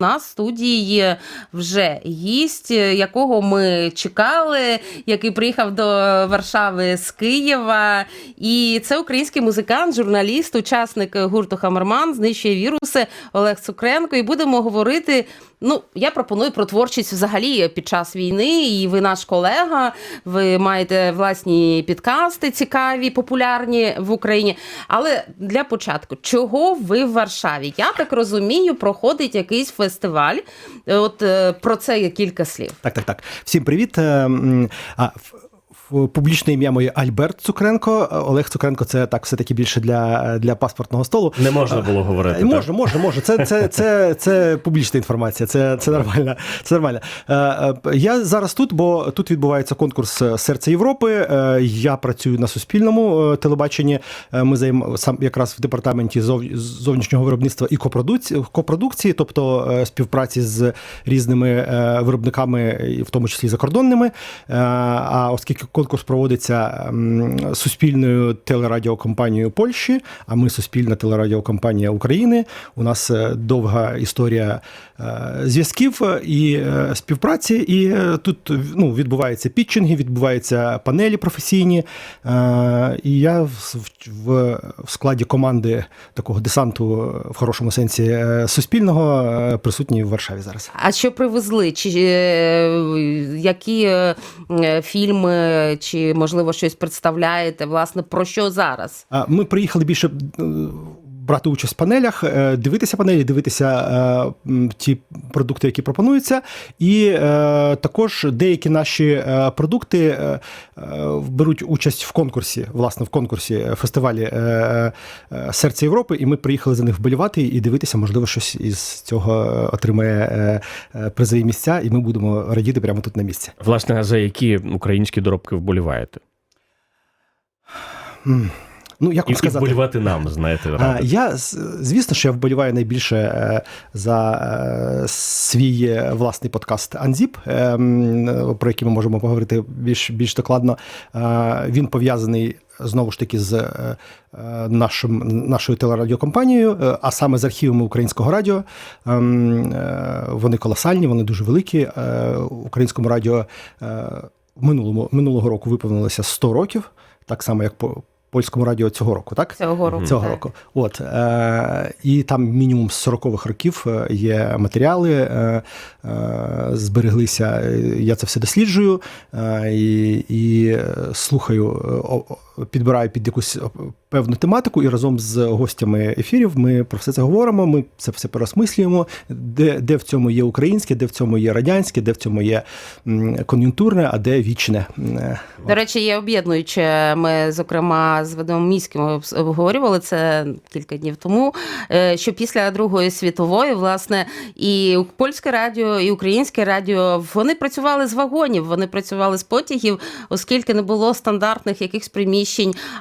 У нас в студії вже гість, якого ми чекали, який приїхав до Варшави з Києва. І це український музикант, журналіст, учасник гурту Хамерман, знищує віруси Олег Цукренко. І будемо говорити. Ну, я пропоную про творчість взагалі під час війни. І ви наш колега. Ви маєте власні підкасти цікаві, популярні в Україні. Але для початку, чого ви в Варшаві? Я так розумію, проходить якийсь фестиваль. От е, про це є кілька слів. Так, так, так. Всім привіт. Е, А, Публічне ім'я моє Альберт Цукренко. Олег Цукренко це так все-таки більше для, для паспортного столу. Не можна було говорити. Е, так? Можна, можна. Це, це, це, це публічна інформація, це, це нормально. Це нормально. Е, е, Я зараз тут, бо тут відбувається конкурс Серце Європи. Е, Я працюю на суспільному телебаченні. Ми займ сам якраз в департаменті зов- зовнішнього виробництва і копродукції, копродукції, тобто співпраці з різними виробниками, в тому числі закордонними. А оскільки конкурс проводиться суспільною телерадіокомпанією Польщі, а ми суспільна телерадіокомпанія України. У нас е, довга історія е, зв'язків е, і співпраці. І тут ну, відбуваються пітчинги, відбуваються панелі професійні. І я в, складі команди такого десанту в хорошому сенсі суспільного присутній в Варшаві зараз. А що привезли? Чи які фільми, чи можливо щось представляєте? Власне, про що зараз? Ми приїхали більше е, брати участь в панелях, е, дивитися панелі, дивитися е, ті продукти, які пропонуються, і е, також деякі наші продукти беруть участь в конкурсі, власне, в конкурсі фестивалі Серце Європи, і ми приїхали за них вболівати і дивитися, можливо, щось із цього отримає призові місця, і ми будемо радіти прямо тут на місці. Власне, за які українські доробки вболіваєте? М. Ну, як І, вам і сказати? вболівати нам, знаєте, А. Я звісно, що я вболіваю найбільше е, за е, свій е, власний подкаст Анзіп, про який ми можемо поговорити більш більш докладно. Він пов'язаний знову ж таки з нашим нашою телерадіокомпанією, а саме з архівами українського радіо. Ем, Вони колосальні, вони дуже великі. Українському радіо минулому минулого року виповнилося 100 років, так само як по польському радіо цього року, так? Цього року. Цього Так. року. От, е, і там мінімум з 40-х років е, є матеріали, е, е, збереглися. е, Я це все досліджую е, і, е, слухаю, підбираю під якусь е, певну тематику, і разом з гостями ефірів ми про все це говоримо. Ми це все переосмислюємо, де, де в цьому є українське, де в цьому є радянське, де в цьому є кон'юнктурне, а де вічне. Е, До речі, є об'єднуюче. Ми, зокрема, з Вадимом Міським обговорювали це кілька днів тому. е, Що після Другої світової, власне, і польське радіо, і українське радіо вони працювали з вагонів, вони працювали з потягів, оскільки не було стандартних якихось приміщень.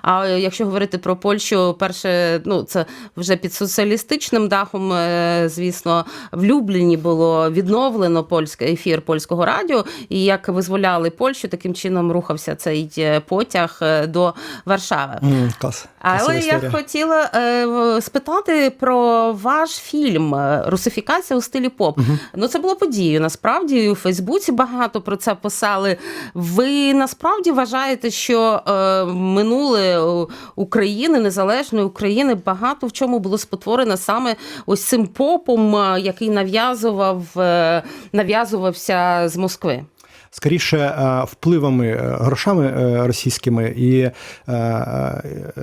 А якщо говорити про Польщу, перше, ну це вже під соціалістичним дахом, е, звісно, в Любліні було відновлено польське ефір польського радіо. І як визволяли Польщу, таким чином рухався цей е, потяг е, до Варшави. м, Клас. Але я історія. хотіла е, спитати про ваш фільм е, Русифікація у стилі поп. Ну це було подією. Насправді у Фейсбуці багато про це писали. Ви насправді вважаєте, що е, минуле е, України, незалежної України, багато в чому було спотворено саме ось цим попом, е, який нав'язував е, нав'язувався з Москви. Скоріше е, впливами, е, грошами е, російськими і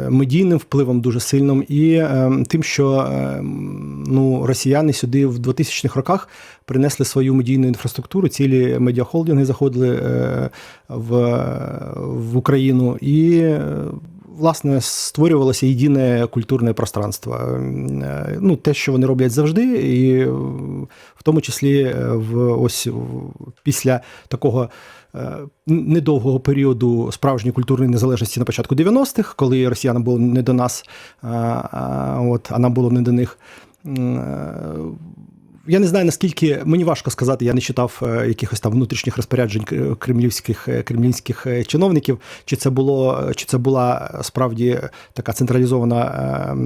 медійним впливом дуже сильним, і тим, що ну, росіяни сюди в 2000-х роках принесли свою медійну інфраструктуру, цілі медіахолдинги заходили в, в Україну і. Власне, створювалося єдине культурне пространство. Е, Ну, те, що вони роблять завжди, і в тому числі е, в ось після такого е, недовгого періоду справжньої культурної незалежності на початку 90-х, коли росіянам було не до нас, от, а нам було не до них. Я не знаю наскільки мені важко сказати, я не читав е, якихось там внутрішніх розпоряджень кремлівських е, кремлівських е, чиновників. Чи це було чи це була справді така централізована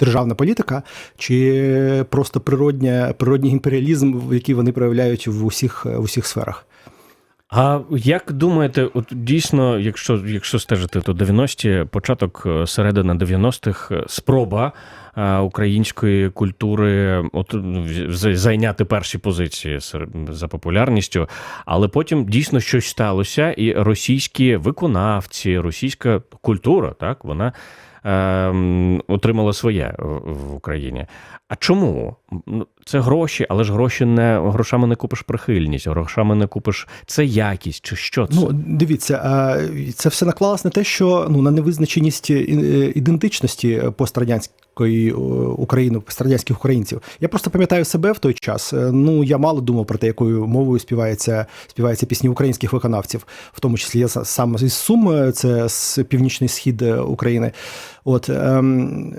державна політика, чи просто природня, природній імперіалізм, який вони проявляють в усіх в усіх сферах? А як думаєте, от дійсно, якщо, якщо стежити, то 90-ті, початок е, середина 90-х, е, спроба е, української культури от, зайняти перші позиції за популярністю, але потім дійсно щось сталося, і російські виконавці, російська культура, так, вона. ем, Отримала своє в Україні. А чому? Ну, Це гроші, але ж гроші не грошами не купиш прихильність, грошами не купиш це якість чи що це? Ну, дивіться, а, це все наклалось на те, що ну на невизначеність е, ідентичності пострадянської е, України, пострадянських українців. Я просто пам'ятаю себе в той час. Е, Ну я мало думав про те, якою мовою співається співаються пісні українських виконавців, в тому числі я са- сам із Сум, е, це з північний схід е, України. От ем,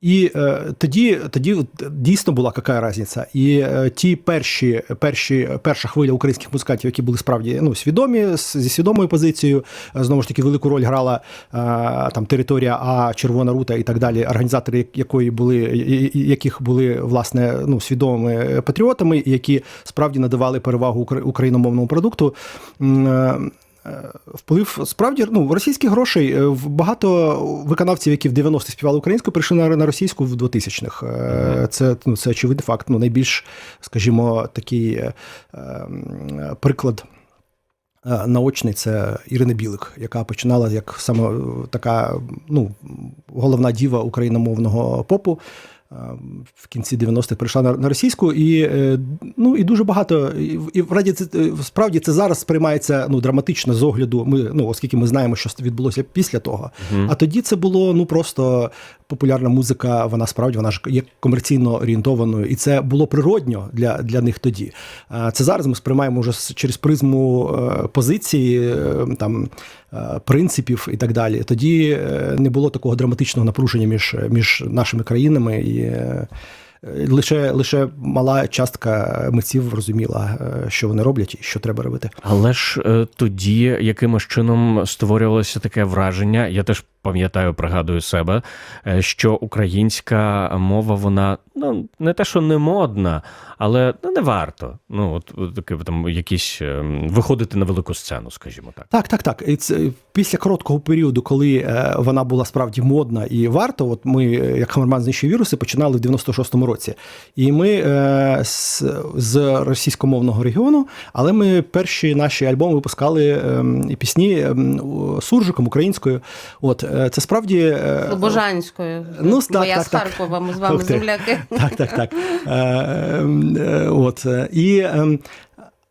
і е, тоді, тоді дійсно була яка різниця. І е, ті перші, перші, перша хвиля українських музикантів, які були справді ну, свідомі, зі свідомою позицією, е, знову ж таки, велику роль грала е, там територія А, Червона Рута і так далі, організатори, якої були, яких були власне ну, свідомими патріотами, які справді надавали перевагу укра- україномовному продукту. Е, Вплив справді ну російських грошей е, багато виконавців, які в 90-х співали українською, прийшли на, на російську в 2000-х. Е, Це ну це очевидний факт. Ну найбільш, скажімо, такий е, приклад. е, Наочний це Ірина Білик, яка починала як саме е, така ну, головна діва україномовного попу. В кінці 90-х прийшла на, російську, і е, ну і дуже багато. І, в- і раді, це е, справді це зараз сприймається ну драматично з огляду. Ми ну оскільки ми знаємо, що відбулося після того. А тоді це було ну просто популярна музика. Вона справді вона ж є комерційно орієнтованою, і це було природньо для, для них тоді. Це зараз ми сприймаємо вже через призму е, позиції, е, там е, принципів і так далі. Тоді не було такого драматичного напруження між, між нашими країнами і. Лише лише мала частка митців розуміла, що вони роблять і що треба робити. Але ж тоді якимось чином створювалося таке враження. Я теж пам'ятаю, пригадую себе, е, що українська мова, вона ну не те, що не модна, але ну, не варто. Ну от, от таке там якісь ем, виходити на велику сцену, скажімо так. Так, так, так. І це після короткого періоду, коли е, вона була справді модна і варто. От ми, е, як Хамерман знищив віруси, починали в 96-му році. І ми е, з, з російськомовного регіону, але ми перші наші альбоми випускали е, пісні е, суржиком українською. От е, це справді е, Слобожанською. Ну, Бо так, я так, з так. Харкова, ми з вами Ух ти. земляки. Так, так, так. Е, е, От. е, І ем,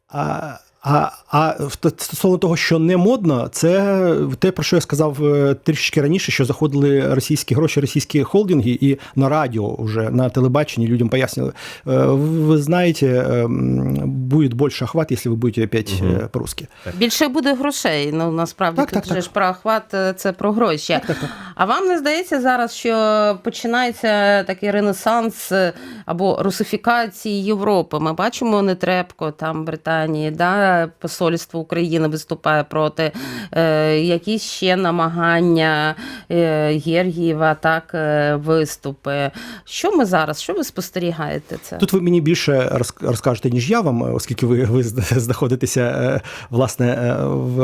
а, а, а стосовно того, що не модно, це те, про що я сказав е, трішки раніше, що заходили російські гроші, російські холдинги, і на радіо вже на телебаченні людям пояснювали. е, Ви знаєте, ем, буде більше охват, якщо ви будете опять е, по-русски. Більше буде грошей. Ну насправді Так, тут так, же так. ж про охват це про гроші. А вам не здається зараз, що починається такий ренесанс або русифікації Європи? Ми бачимо Нетребко там Британії, да, посольство України виступає проти е, якісь ще намагання е, Гергієва, так, е, виступи. Що ми зараз? Що ви спостерігаєте це? Тут ви мені більше розкажете, ніж я вам, оскільки ви, ви знаходитеся власне е, в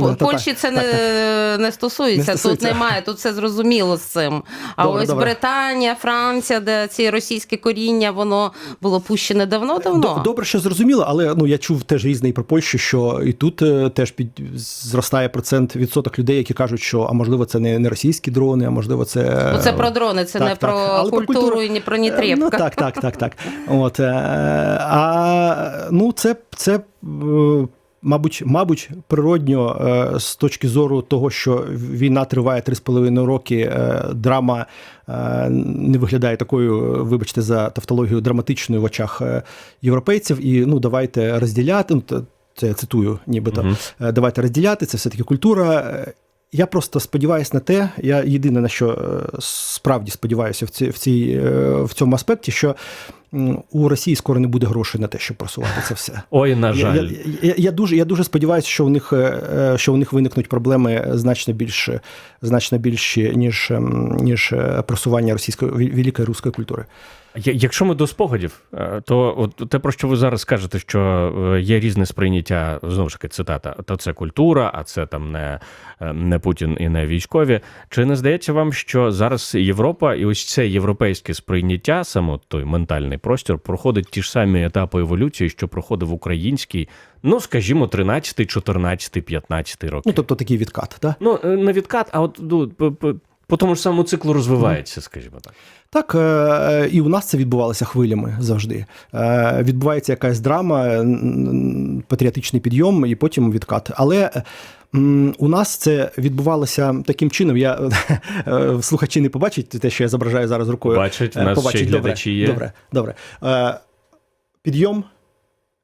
Ну, в Польщі це так, не, так. не, стосується. Не стосується. Тут немає, тут все зрозуміло з цим. А Добре, ось добре. Британія, Франція, де ці російське коріння, воно було пущене давно-давно. Добре, що зрозуміло, але ну я чув теж різний про Польщу, що і тут е, теж під зростає процент відсоток людей, які кажуть, що а можливо це не, не російські дрони, а можливо, це Ну, це про дрони, це так, не так. про про культуру культуру- і не про Е, Нітрєпка. Ну так, так, так, так. От е, а ну це, це мабуть, мабуть, природньо е, з точки зору того, що війна триває 3,5 роки, е, драма е, не виглядає такою, вибачте, за тавтологію драматичною в очах європейців. І ну давайте розділяти. Ну, це я цитую, нібито. Е, Давайте розділяти, це все-таки культура. Я просто сподіваюся на те, я єдине на що е, справді сподіваюся в, ці, в, цій, е, в цьому аспекті, що у Росії скоро не буде грошей на те, щоб просувати це все. Ой, на жаль. я, я, я дуже я дуже сподіваюся, що у них е, що у них виникнуть проблеми значно більше, значно більші ніж ніж просування російської великої руської культури. Якщо ми до спогадів, е, то от те, про що ви зараз кажете, що е, є різне сприйняття, знову ж таки, цитата, то це культура, а це там не, е, не Путін і не військові. Чи не здається вам, що зараз Європа і ось це європейське сприйняття, саме той ментальний простір, проходить ті ж самі етапи еволюції, що проходив український, ну скажімо, 13, 14, 15 роки? Ну тобто такий відкат, так? Ну, е, не відкат, а от ну, по, тому ж самому циклу розвивається, скажімо так. Так, е, і у нас це відбувалося хвилями завжди. Е, Відбувається якась драма, патріотичний підйом і потім відкат. Але у нас це відбувалося таким чином. Я е, слухачі не побачать те, що я зображаю зараз рукою. Бачать, у Е, нас ще побачать. Добре, глядачі є. Добре, добре. Е, Підйом,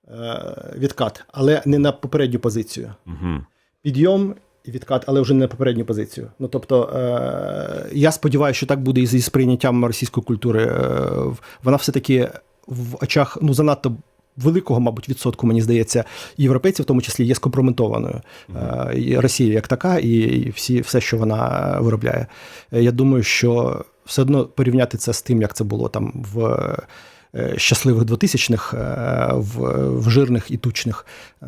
е, відкат, але не на попередню позицію. Угу. Підйом відкат, але вже не на попередню позицію. Ну тобто, е, я сподіваюся, що так буде і зі сприйняттям російської культури. Е, вона все-таки в очах ну занадто. Великого, мабуть, відсотку, мені здається, європейців в тому числі є скомпрометованою. Е, і Росія як така, і, всі, все, що вона виробляє. Е, Я думаю, що все одно порівняти це з тим, як це було там в е, щасливих 2000-х, е, в, в жирних і тучних, е,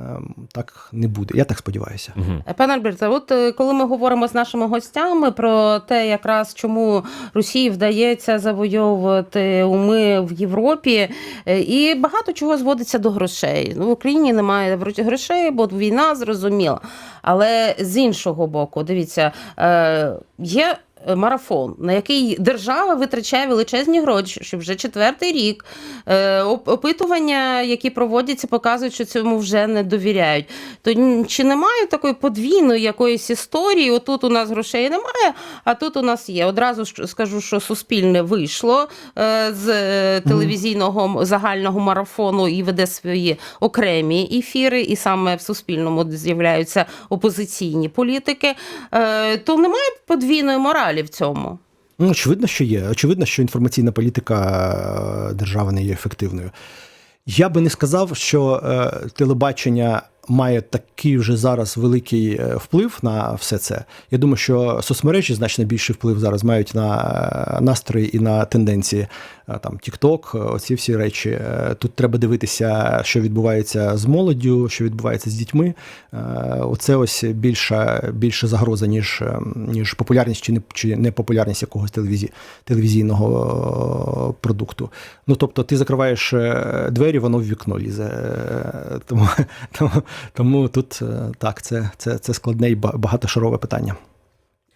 так не буде. Я так сподіваюся. Угу. Пане Альберте, от е, коли ми говоримо з нашими гостями про те, якраз чому Росії вдається завойовувати уми в Європі, е, і багато чого зводиться до грошей. Ну, в Україні немає грошей, бо війна зрозуміла. Але з іншого боку, дивіться, е, є. Марафон, на який держава витрачає величезні гроші, що вже четвертий рік. Е, опитування, які проводяться, показують, що цьому вже не довіряють. То чи немає такої подвійної якоїсь історії? Отут у нас грошей немає, а тут у нас є. Одразу скажу, що суспільне вийшло е, з е, телевізійного загального марафону і веде свої окремі ефіри, і саме в суспільному з'являються опозиційні політики. Е, То немає подвійної моралі в цьому. Ну, очевидно, що є. Очевидно, що інформаційна політика е, держави не є ефективною. Я би не сказав, що е, телебачення має такий вже зараз великий е, вплив на все це. Я думаю, що соцмережі значно більший вплив зараз мають на е, настрої і на тенденції. Е, Там TikTok, оці всі речі. Тут треба дивитися, що відбувається з молоддю, що відбувається з дітьми. Оце ось більша, більша загроза, ніж, ніж популярність чи не чи непопулярність якогось телевізі, телевізійного продукту. Ну тобто, ти закриваєш двері, воно в вікно лізе. Тому, тому, тому тут е, так, це, це, це складне і багатошарове питання.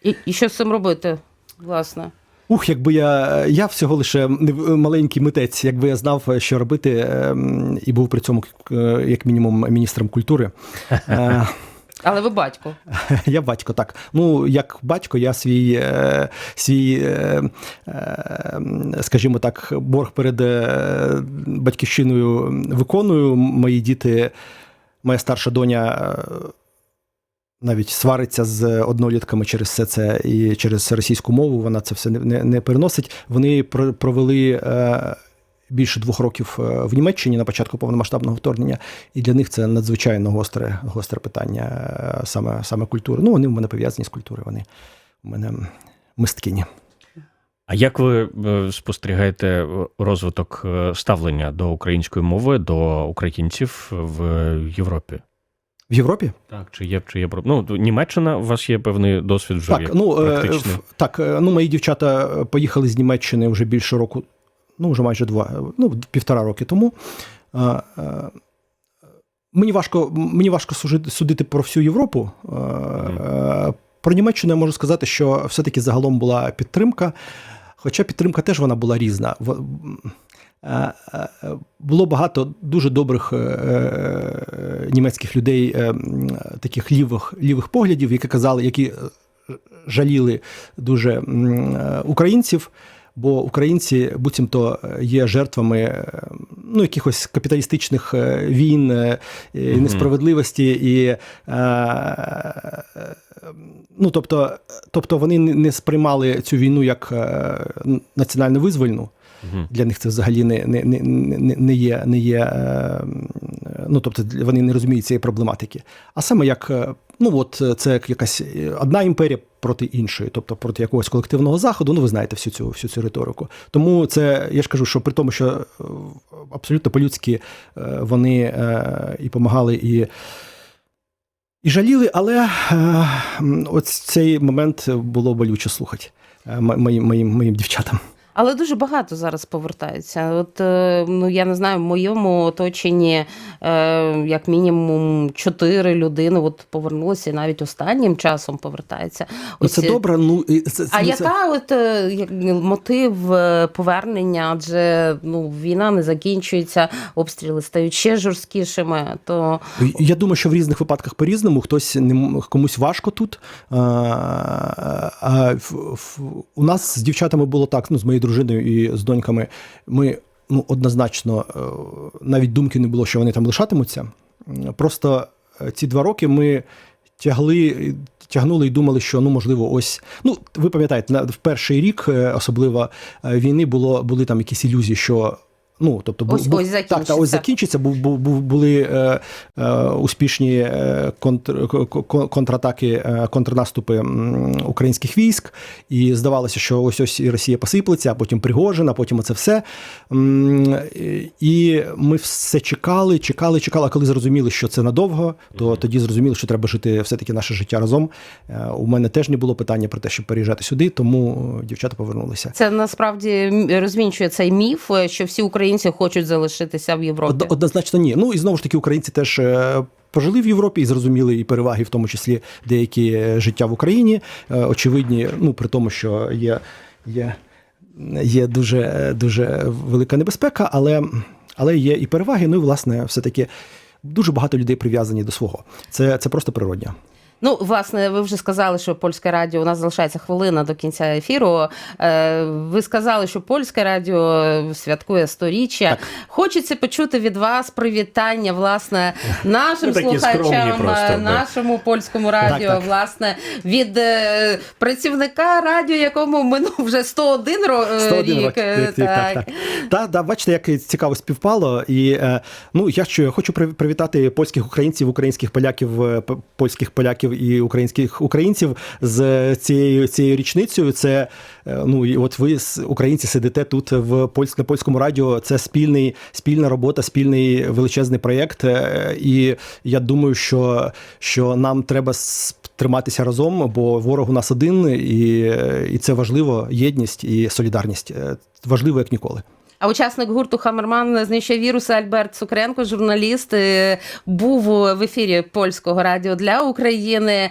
І, і що з цим робити, власне? Ух, якби я, я всього лише маленький митець, якби я знав, що робити, ем, і був при цьому е, як мінімум міністром культури. Е, Але ви батько. Я батько, так. Ну, як батько, я свій, свій скажімо так, борг перед батьківщиною виконую. Мої діти, моя старша доня. е, Навіть свариться з однолітками через все це і через російську мову. Вона це все не, не, переносить. Вони про- провели е, більше двох років е, в Німеччині на початку повномасштабного вторгнення, і для них це надзвичайно гостре, гостре питання саме, саме культури. Ну, вони в мене пов'язані з культурою. Вони у мене мисткині. А як ви е, спостерігаєте розвиток е, ставлення до української мови, до українців в Європі? В Європі? Так, чи є чи є ну, Німеччина, у вас є певний досвід вже Так, як ну, е, практичний. так, е, ну, мої дівчата поїхали з Німеччини вже більше року, ну, вже майже два, ну, півтора роки тому. Е, е, Мені важко, мені важко судити про всю Європу. Е, е, Про Німеччину я можу сказати, що все-таки загалом була підтримка. Хоча підтримка теж вона була різна. Було багато дуже добрих е, е, німецьких людей, е, таких лівих, лівих поглядів, які казали, які жаліли дуже українців. Бо українці буцімто е, є жертвами е, ну, якихось капіталістичних е, війн, і несправедливості і. Ну, тобто, тобто вони не сприймали цю війну як е, національно визвольну. Для них це взагалі не, не, не, не, не є, не є ну, тобто вони не розуміють цієї проблематики. А саме як, е, ну от е, це як якась е, одна імперія проти іншої, тобто проти якогось колективного заходу. Ну, ви знаєте всю цю всю цю риторику. Тому це я ж кажу, що при тому, що абсолютно по-людськи вони і допомагали, і. І жаліли, але м, цей момент було болюче слухати моїм, моїм, моїм дівчатам. Але дуже багато зараз повертаються. От е, ну я не знаю, в моєму оточенні е, як мінімум чотири людини от повернулися і навіть останнім часом повертаються. Ну, це добре. Ну і це, А ну, яка от е, як мотив е, повернення? Адже ну війна не закінчується, обстріли стають ще жорсткішими. То Я думаю, що в різних випадках по-різному хтось не комусь важко тут. А, а в- в- у нас з дівчатами було так, ну з моєю дружиною і з доньками. Ми ну, однозначно е, навіть думки не було, що вони там лишатимуться. Просто е, ці два роки ми тягли. Тягнули і думали, що ну можливо, ось ну ви пам'ятаєте, в перший рік, е, особливо війни, було були там якісь ілюзії, що ну тобто бу- Ось- бу- ось так, та ось закінчиться. Був, був були е, е, успішні е, контр, контратаки, е, контрнаступи українських військ, і здавалося, що ось ось і Росія посиплеться, а потім Пригожин, а потім оце все. І ми все чекали, чекали, чекали. А коли зрозуміли, що це надовго, то тоді зрозуміли, що треба жити все-таки наше життя разом. Е, У мене теж не було питання про те, щоб переїжджати сюди, тому дівчата повернулися. це насправді м, розвінчує цей міф, що всі українці хочуть залишитися в Європі. Од- Однозначно ні. Ну і знову ж таки, українці теж е, пожили в Європі і зрозуміли і переваги, в тому числі деякі е, життя в Україні. Е, Очевидні, ну при тому, що є, є, є дуже, дуже велика небезпека, але, але є і переваги. Ну і власне, все-таки дуже багато людей прив'язані до свого. Це, це просто природня. Ну, власне, ви вже сказали, що польське радіо у нас залишається хвилина до кінця ефіру. Е, Ви сказали, що польське радіо святкує сторіччя. Хочеться почути від вас привітання, власне, нашим Ви такі слухачам, просто, е, да. нашому польському радіо, Так, так. власне, від е, працівника радіо, якому минув вже 101 ро- е, 101 рік. е, Так, так, так. Та, да, бачите, як цікаво співпало. І ну, я що, хочу при- привітати польських українців, українських поляків, польських поляків і українських українців з цією цією річницею. Це е, ну і от ви українці сидите тут в польськ, на польському радіо. Це спільний, спільна робота, спільний величезний проєкт. Е, І я думаю, що, що нам треба триматися разом, бо ворог у нас один, і, і це важливо. Єдність і солідарність Е, важливо як ніколи. А учасник гурту Хамерман знищує віруси Альберт Цукренко, журналіст, е, був в ефірі польського радіо для України.